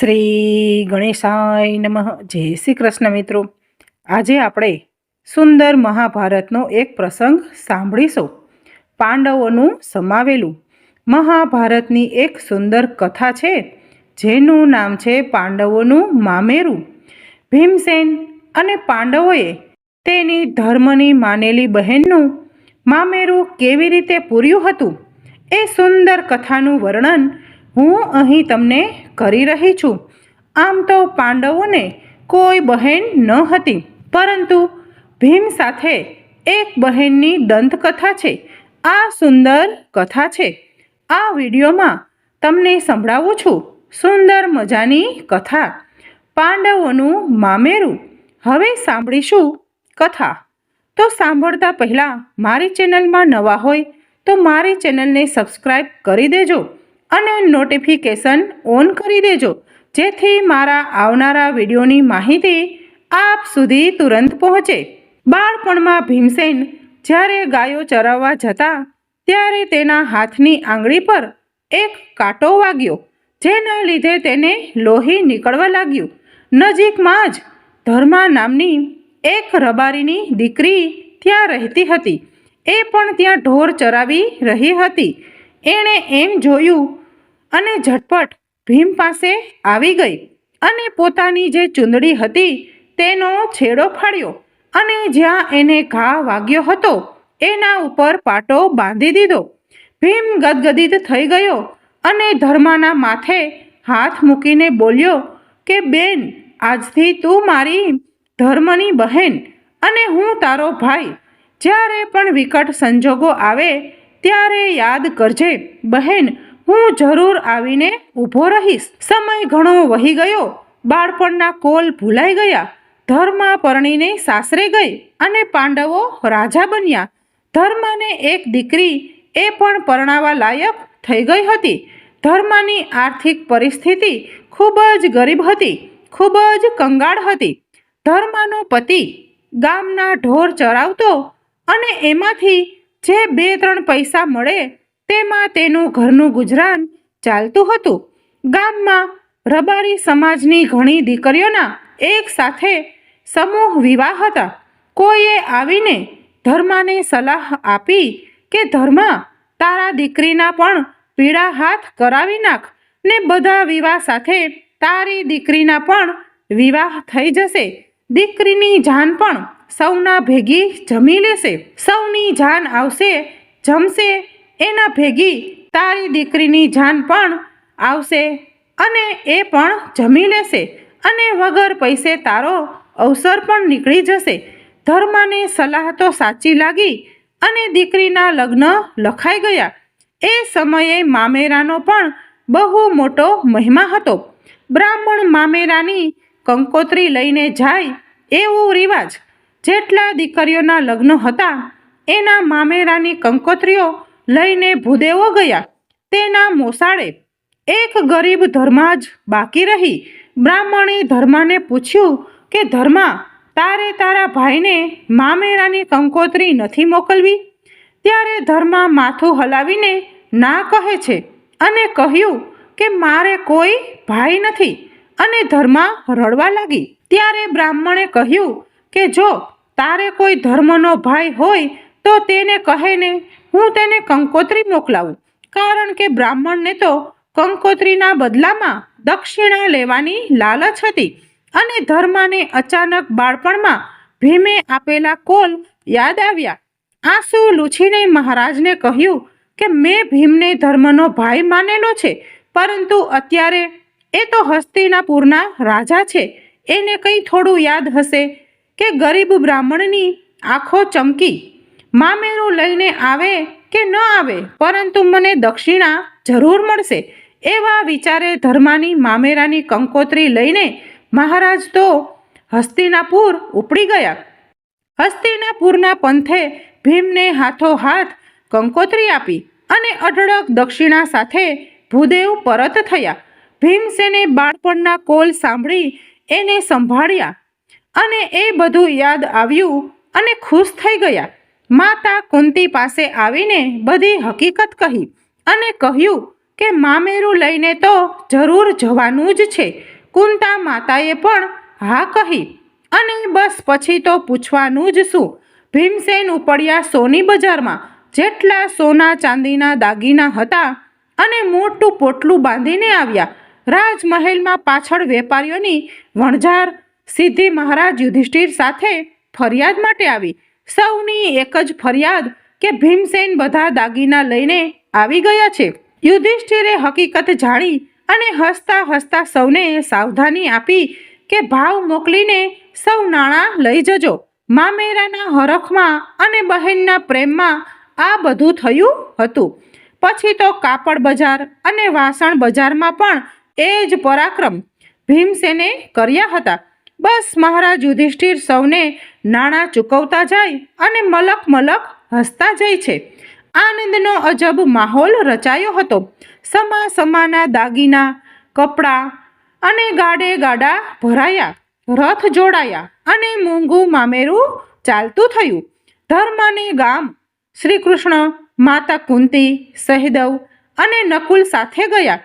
શ્રી ગણેશાય નમઃ. જય શ્રી કૃષ્ણ મિત્રો. આજે આપણે સુંદર મહાભારતનો એક પ્રસંગ સાંભળીશું. પાંડવોનું સમાવેલું મહાભારતની એક સુંદર કથા છે, જેનું નામ છે પાંડવોનું મામેરું. ભીમસેન અને પાંડવોએ તેની ધર્મની માનેલી બહેનનું મામેરું કેવી રીતે પૂર્યું હતું, એ સુંદર કથાનું વર્ણન હું અહીં તમને કરી રહી છું. આમ તો પાંડવોને કોઈ બહેન ન હતી, પરંતુ ભીમ સાથે એક બહેનની દંતકથા છે. આ સુંદર કથા છે. આ વિડીયોમાં તમને સંભળાવું છું સુંદર મજાની કથા. પાંડવોનું મામેરું હવે સાંભળીશું કથા. તો સાંભળતા પહેલાં મારી ચેનલમાં નવા હોય તો મારી ચેનલને સબસ્ક્રાઈબ કરી દેજો. અને નોટિફિકેશન ઓન કરી દેજો. જેથી મારા આવનારા વિડીયોની માહિતી આપ સુધી તુરંત પહોંચે. બાળપણમાં ભીમસેન જ્યારે ગાયો ચરાવવા જતા, ત્યારે તેના હાથની આંગળી પર એક કાંટો વાગ્યો, જેના લીધે તેને લોહી નીકળવા લાગ્યું. નજીકમાં જ ધર્મા નામની એક રબારીની દીકરી ત્યાં રહેતી હતી. એ પણ ત્યાં ઢોર ચરાવી રહી હતી. એણે એમ જોયું અને ઝટપટ ભીમ પાસે આવી ગઈ અને પોતાની જે ચૂંદડી હતી તેનો છેડો ફાડ્યો અને જ્યાં એને ઘા વાગ્યો હતો, એના ઉપર પાટો બાંધી દીધો. ભીમ ગદગદિત થઈ ગયો અને ધર્માના માથે હાથ મૂકીને બોલ્યો કે, બેન, આજથી તું મારી ધર્મની બહેન અને હું તારો ભાઈ. જ્યારે પણ વિકટ સંજોગો આવે, ત્યારે યાદ કરજે, બહેન હું જરૂર આવીને ઊભો રહીશ. સમય ઘણો વહી ગયો. બાળપણના કોલ ભૂલાઈ ગયા. ધર્મા પરણીને સાસરે ગઈ અને પાંડવો રાજા બન્યા. ધર્મને એક દીકરી એ પણ પરણાવા લાયક થઈ ગઈ હતી. ધર્માની આર્થિક પરિસ્થિતિ ખૂબ જ ગરીબ હતી, ખૂબ જ કંગાળ હતી. ધર્માનો પતિ ગામના ઢોર ચરાવતો અને એમાંથી જે બે ત્રણ પૈસા મળે તેમાં તેનું ઘરનું ગુજરાન ચાલતું હતું. ગામમાં રબારી સમાજની ઘણી દીકરીઓના એક સાથે સમૂહ વિવાહ હતા. કોઈએ આવીને ધર્માને સલાહ આપી કે, ધર્મા, તારા દીકરીના પણ પીળા હાથ કરાવી નાખ ને બધા વિવાહ સાથે તારી દીકરીના પણ વિવાહ થઈ જશે. દીકરીની જાન પણ સૌના ભેગી જમી લેશે. સૌની જાન આવશે, જમશે એના ભેગી તારી દીકરીની જાન પણ આવશે અને એ પણ જમી લેશે અને વગર પૈસે તારો અવસર પણ નીકળી જશે. ધર્મને સલાહ તો સાચી લાગી અને દીકરીના લગ્ન લખાઈ ગયા. એ સમયે મામેરાનો પણ બહુ મોટો મહિમા હતો. બ્રાહ્મણ મામેરાની કંકોત્રી લઈને જાય એવો રિવાજ. જેટલા દીકરીઓના લગ્ન હતા, એના મામેરાની કંકોત્રીઓ લઈને ભૂદેવો ગયા. તેના મોસાળે એક ગરીબ ધર્મા જ બાકી રહી. બ્રાહ્મણે ધર્માને પૂછ્યું કે, ધર્મા, તારે તારા ભાઈને મામેરાની કંકોત્રી નથી મોકલવી? ત્યારે ધર્મા માથું હલાવીને ના કહે છે અને કહ્યું કે, મારે કોઈ ભાઈ નથી. અને ધર્મા રડવા લાગી. ત્યારે બ્રાહ્મણે કહ્યું કે, જો તારે કોઈ ધર્મનો ભાઈ હોય તો તેને કહે ને હું તેને કંકોત્રી મોકલાવું. કારણ કે બ્રાહ્મણને તો કંકોત્રીના બદલામાં દક્ષિણા લેવાની લાલચ હતી અને ધર્માને અચાનક બાળપણમાં ભીમે આપેલા કોલ યાદ આવ્યા. આંસુ લૂછીને મહારાજને કહ્યું કે મેં ભીમને ધર્મનો ભાઈ માનેલો છે, પરંતુ અત્યારે એ તો હસ્તિનાપુરના રાજા છે. એને કંઈ થોડું યાદ હશે કે ગરીબ બ્રાહ્મણની આંખો ચમકી મામેરું લઈને આવે કે ન આવે? પરંતુ મને દક્ષિણા જરૂર મળશે. એવા વિચારે ધર્માની મામેરાની કંકોત્રી લઈને મહારાજ તો હસ્તિનાપુર ઉપડી ગયા. હસ્તિનાપુરના પંથે ભીમને હાથો હાથ કંકોત્રી આપી અને અઢળક દક્ષિણા સાથે ભૂદેવ પરત થયા. ભીમસેને બાળપણના કોલ સાંભળી એને સંભાળ્યા અને એ બધું યાદ આવ્યું અને ખુશ થઈ ગયા. માતા કુંતી પાસે આવીને બધી હકીકત કહી અને કહ્યું કે મામેરું લઈને તો જરૂર જવાનું જ છે. કુંતા માતાએ પણ હા કહી અને બસ પછી તો પૂછવાનું જ શું? ભીમસેન ઉપડ્યા સોની બજારમાં. જેટલા સોના ચાંદીના દાગીના હતા અને મોટું પોટલું બાંધીને આવ્યા. રાજમહેલમાં પાછળ વેપારીઓની વણઝાર સિદ્ધિ મહારાજ યુધિષ્ઠિર સાથે ફરિયાદ માટે આવી. સૌની એક જ ફરિયાદ કે ભીમસેન બધા દાગીના લઈને આવી ગયા છે. યુધિષ્ઠિરે હકીકત જાણી અને હસતા હસતા સૌને સાવધાની આપી કે ભાવ મોકલીને સૌ નાણાં લઈ જજો. મામેરાના હરખમાં અને બહેનના પ્રેમમાં આ બધું થયું હતું. પછી તો કાપડ બજાર અને વાસણ બજારમાં પણ એ જ પરાક્રમ ભીમસેને કર્યા હતા. બસ મહારાજ યુધિષ્ઠિર સૌને નાણાં ચૂકવતા જાય અને મલક મલક હસતા જાય છે. આનંદનો અજબ માહોલ રચાયો હતો. સમા સમાના દાગીના, કપડાં અને ગાડે ગાડા ભરાયા, રથ જોડાયા અને મોંઘું મામેરું ચાલતું થયું. ધર્મને ગામ શ્રી કૃષ્ણ માતા કુંતી, સહેદેવ અને નકુલ સાથે ગયા.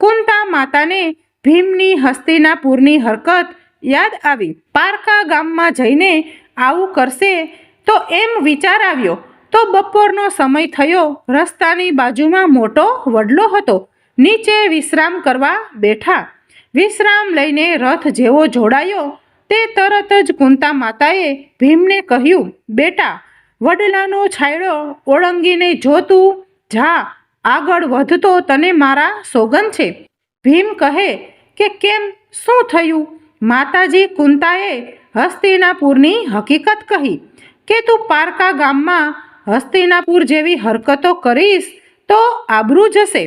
કુંતા માતાને ભીમની હસ્તિનાપુરની હરકત યાદ આવી. પારકા ગામમાં જઈને આવું કરશે તો એમ વિચાર આવ્યો. તો બપોરનો સમય થયો. રસ્તાની બાજુમાં મોટો વડલો હતો. નીચે વિશ્રામ કરવા બેઠા. વિશ્રામ લઈને રથ જેવો જોડાયો. તે તરત જ કુંતા માતાએ ભીમને કહ્યું, બેટા, વડલાનો છાયડો ઓળંગીને જોતું જા. આગળ વધતો તને મારા સોગન છે. ભીમ કહે કે, કેમ? શું થયું? માતાજી કુંતાએ હસ્તિનાપુરની હકીકત કહી કે તું પારકા ગામમાં હસ્તિનાપુર જેવી હરકતો કરીશ તો આબરૂ જશે.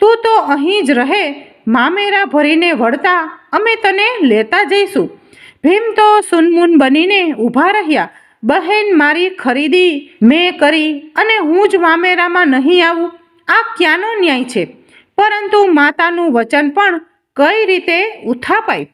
તું તો અહીં જ રહે, મામેરા ભરીને વળતા અમે તને લેતા જઈશું. ભીમ તો સુનમુન બનીને ઊભા રહ્યા, બહેન મારી ખરીદી મેં કરી અને હું જ મામેરામાં નહીં આવું. આ ક્યાંનો ન્યાય છે? પરંતુ માતાનું વચન પણ કઈ રીતે ઉથાપાય?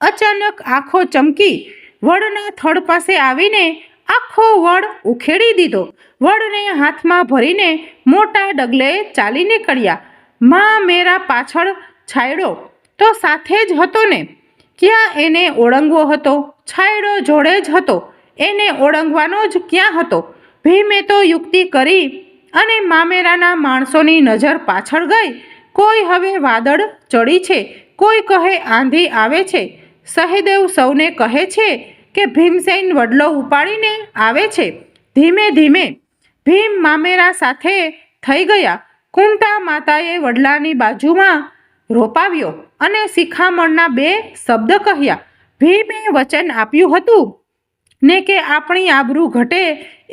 અચાનક આંખો ચમકી વડના થડ પાસે આવીને આખો વડ ઉખેડી દીધો. વડને હાથમાં ભરીને મોટા ડગલે ચાલી નીકળ્યા માં, મેરા પાછળ છાયડો. તો સાથે જ હતો ને. ક્યાં એને ઓળંગવો હતો? છાયડો જોડે જ હતો. એને ઓળંગવાનો જ ક્યાં હતો? ભીમે તો યુક્તિ કરી અને મામેરાના માણસોની નજર પાછળ ગઈ. કોઈ હવે વાદળ ચડી છે. કોઈ કહે આંધી આવે છે. સહેદેવ સૌને કહે છે કે ભીમસેન વડલો ઉપાડીને આવે છે. ધીમે ધીમે ભીમ મામેરા સાથે થઈ ગયા. કુંતા માતાએ વડલાની બાજુમાં રોપાવ્યો અને શિખામણના બે શબ્દ કહ્યા. ભીમે વચન આપ્યું હતું ને કે આપણી આબરૂ ઘટે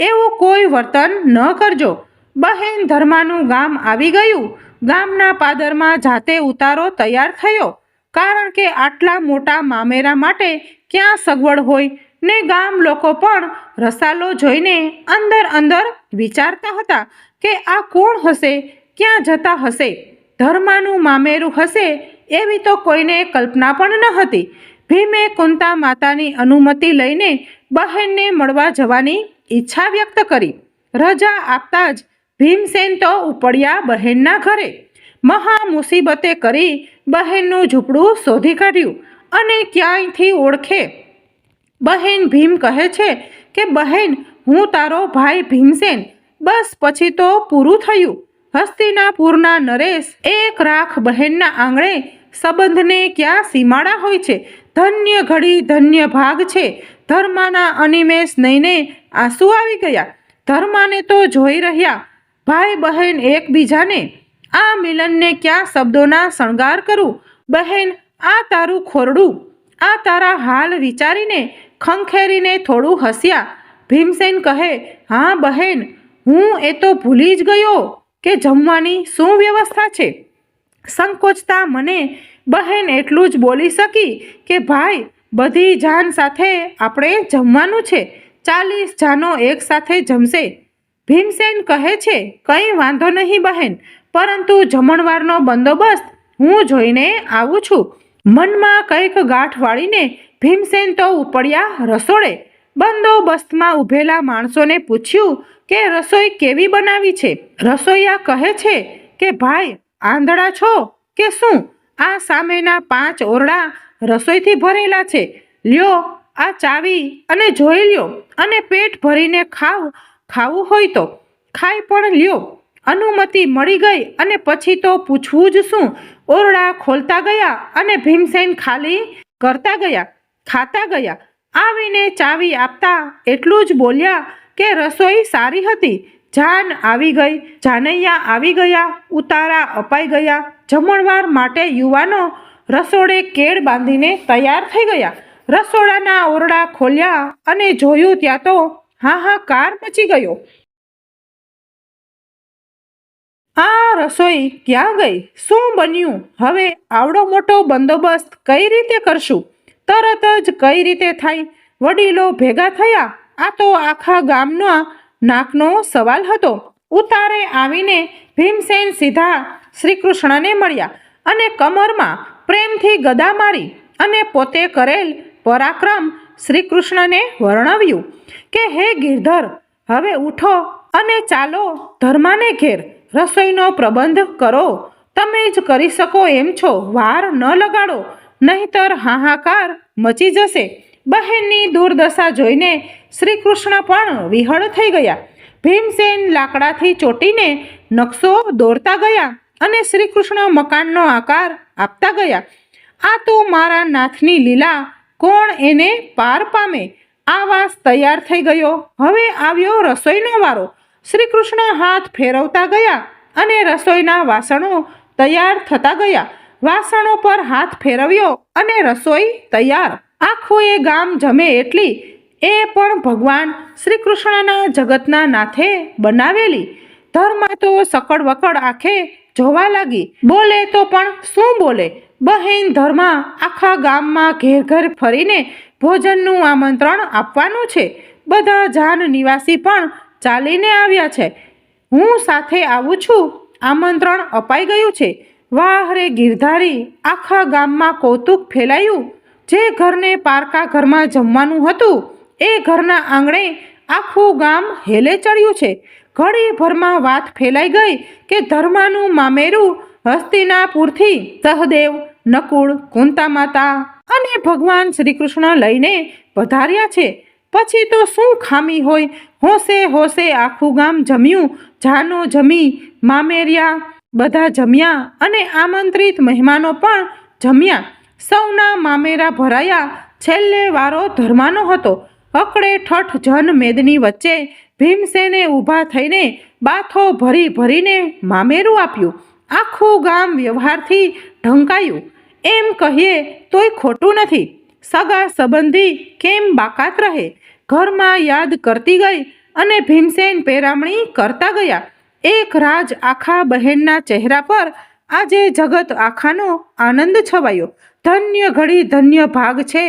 એવું કોઈ વર્તન ન કરજો. બહેન ધર્માનું ગામ આવી ગયું. ગામના પાદરમાં જાતે ઉતારો તૈયાર થયો. કારણ કે આટલા મોટા મામેરા માટે ક્યાં સગવડ હોય? ને ગામ લોકો પણ રસાલો જોઈને અંદર અંદર વિચારતા હતા કે આ કોણ હશે? ક્યાં જતા હશે? ધર્માનું મામેરું હશે એવી તો કોઈને કલ્પના પણ ન હતી. ભીમે કુંતા માતાની અનુમતિ લઈને બહેનને મળવા જવાની ઈચ્છા વ્યક્ત કરી. રજા આપતા જ ભીમસેન તો ઉપડ્યા બહેનના ઘરે. મહા મુસીબતે કરી બહેનનું ઝૂંપડું શોધી કાઢ્યું અને ક્યાંયથી ઓળખે? બહેન ભીમ કહે છે કે, બહેન, હું તારો ભાઈ ભીમસેન. બસ પછી તો પૂરું થયું. હસ્તિનાપુરના નરેશ એક રાખ બહેનના આંગણે સંબંધને ક્યાં સીમાડા હોય છે? ધન્ય ઘડી ધન્ય ભાગ છે. ધર્માના અનિમેષ નહીંને આંસુ આવી ગયા. ધર્માને તો જોઈ રહ્યા. ભાઈ બહેન એકબીજાને આ મિલનને ક્યાં શબ્દોના શણગાર કરું? બહેન, આ તારું ખોરડું. આ તારા હાલ વિચારીને ખંખેરીને થોડું હસ્યા. ભીમસેન કહે, હા, બહેન, હું એ તો ભૂલી જ ગયો કે જમવાની શું વ્યવસ્થા છે. સંકોચતા મને બહેન એટલું જ બોલી શકી કે, ભાઈ, બધી જાન સાથે આપણે જમવાનું છે. ચાલીસ જાનો એક સાથે જમશે. ભીમસેન કહે છે, કંઈ વાંધો નહીં બહેન પરંતુ જમણવારનો બંદોબસ્ત હું જોઈને આવું છું. મનમાં કંઈક ગાંઠ વાળીને ભીમસેન તો ઉપડ્યા રસોડે. બંદોબસ્તમાં ઊભેલા માણસોને પૂછ્યું કે રસોઈ કેવી બનાવી છે? રસોઈયા કહે છે કે, ભાઈ, આંધળા છો કે શું? આ સામેના પાંચ ઓરડા રસોઈથી ભરેલા છે. લ્યો, આ ચાવી અને જોઈ લ્યો અને પેટ ભરીને ખાવ, ખાવું હોય તો. ખાઈ પણ લ્યો. અનુમતિ મળી ગઈ અને પછી તો પૂછવું જ શું? ઓરડા ખોલતા ગયા અને ભીમસેન ખાલી કરતા ગયા, ખાતા ગયા. આવીને ચાવી આપતા એટલું જ બોલ્યા કે રસોઈ સારી હતી. જાન આવી ગઈ, જાનૈયા આવી ગયા, ઉતારા અપાઈ ગયા. જમણવાર માટે યુવાનો રસોડે કેળ બાંધીને તૈયાર થઈ ગયા. રસોડાના ઓરડા ખોલ્યા અને જોયું ત્યાં તો હાહાકાર મચી ગયો. આ રસોઈ ક્યાં ગઈ? શું બન્યું? હવે આવડો મોટો બંદોબસ્ત કઈ રીતે કરશું? તરત જ કઈ રીતે થાય? વડીલો ભેગા થયા? આ તો આખા ગામના નાકનો સવાલ હતો. ઉતારે આવીને ભીમસેન સીધા શ્રી કૃષ્ણને મળ્યા અને કમરમાં પ્રેમથી ગદા મારી અને પોતે કરેલ પરાક્રમ શ્રી કૃષ્ણને વર્ણવ્યું કે, હે ગિરધર, હવે ઉઠો અને ચાલો ધર્માને ઘેર. રસોઈનો પ્રબંધ કરો. તમે જ કરી શકો એમ છો. વાર ન લગાડો. નહીતર હાહાકાર મચી જશે. બહેનની દુર્દશા જોઈને શ્રી કૃષ્ણ પણ વિહળ થઈ ગયા. ભીમસેન લાકડાથી ચોટીને નકશો દોરતા ગયા અને શ્રી કૃષ્ણ મકાનનો આકાર આપતા ગયા. આ તો મારા નાથની લીલા કોણ એને પાર પામે? આ વાસ તૈયાર થઈ ગયો. હવે આવ્યો રસોઈનો વારો. શ્રી કૃષ્ણ હાથ ફેરવતા ગયા અને રસોઈના વાસણો તૈયાર થતા ગયા. વાસણો પર હાથ ફેરવ્યો અને રસોઈ તૈયાર. આખું એ ગામ જમે એટલી. એ પણ ભગવાન શ્રી કૃષ્ણના જગતના નાથે બનાવેલી. ધર્મા તો સકડ વકડ આંખે જોવા લાગી. બોલે તો પણ શું બોલે? બહેન ધર્મા આખા ગામમાં ઘેર ઘર ફરીને ભોજનનું આમંત્રણ આપવાનું છે. બધા જાન નિવાસી પણ ચાલીને આવ્યા છે. હું સાથે આવું છું. આમંત્રણ અપાઈ ગયું છે. વાહ રે ગિરધારી, આખા ગામમાં કૌતુક ફેલાયું. જે ઘરને પારકા ઘરમાં જમવાનું હતું, એ ઘરના આંગણે આખું ગામ હેલે ચડ્યું છે. ઘડી ભરમાં વાત ફેલાઈ ગઈ કે ધર્માનું મામેરું હસ્તિનાપુરથી સહદેવ, નકુળ કુંતા માતા અને ભગવાન શ્રી કૃષ્ણ લઈને પધાર્યા છે. પછી તો શું ખામી હોય? હોશે હોશે આખું ગામ જમ્યું. જાનો જમી, મામેરિયા બધા જમ્યા અને આમંત્રિત મહેમાનો પણ જમ્યા. સૌના મામેરા ભરાયા. છેલ્લે વારો ધર્માનો હતો. અકડે ઠઠ જન મેદની વચ્ચે ભીમસેને ઊભા થઈને બાથો ભરી ભરીને મામેરું આપ્યું. આખું ગામ વ્યવહારથી ઢંકાયું. એમ કહીએ તોય ખોટું નથી. સગા સંબંધી કેમ બાકાત રહે? ઘરમાં યાદ કરતી ગઈ અને ભીમસેન પેરામણી કરતા ગયા. એક રાજ આખા બહેનના ચહેરા પર આજે જગત આખાનો આનંદ છવાયો. ધન્ય ઘડી ધન્ય ભાગ છે.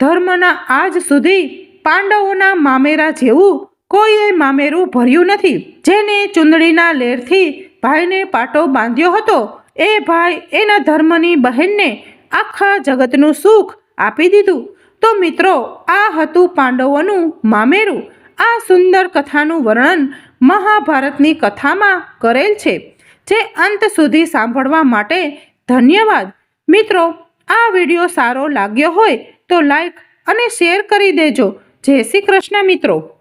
ધર્મના આજ સુધી પાંડવોના મામેરા જેવું કોઈએ મામેરું ભર્યું નથી. જેને ચુંદડીના લેરથી ભાઈને પાટો બાંધ્યો હતો, એ ભાઈ એના ધર્મની બહેનને આખા જગતનું સુખ આપી દીધું. તો મિત્રો, આ હતું પાંડવોનું મામેરું. આ સુંદર કથાનું વર્ણન મહાભારતની કથામાં કરેલ છે, જે અંત સુધી સાંભળવા માટે ધન્યવાદ. મિત્રો, આ વીડિયો સારો લાગ્યો હોય તો લાઈક અને શેર કરી દેજો. જય શ્રી કૃષ્ણ મિત્રો.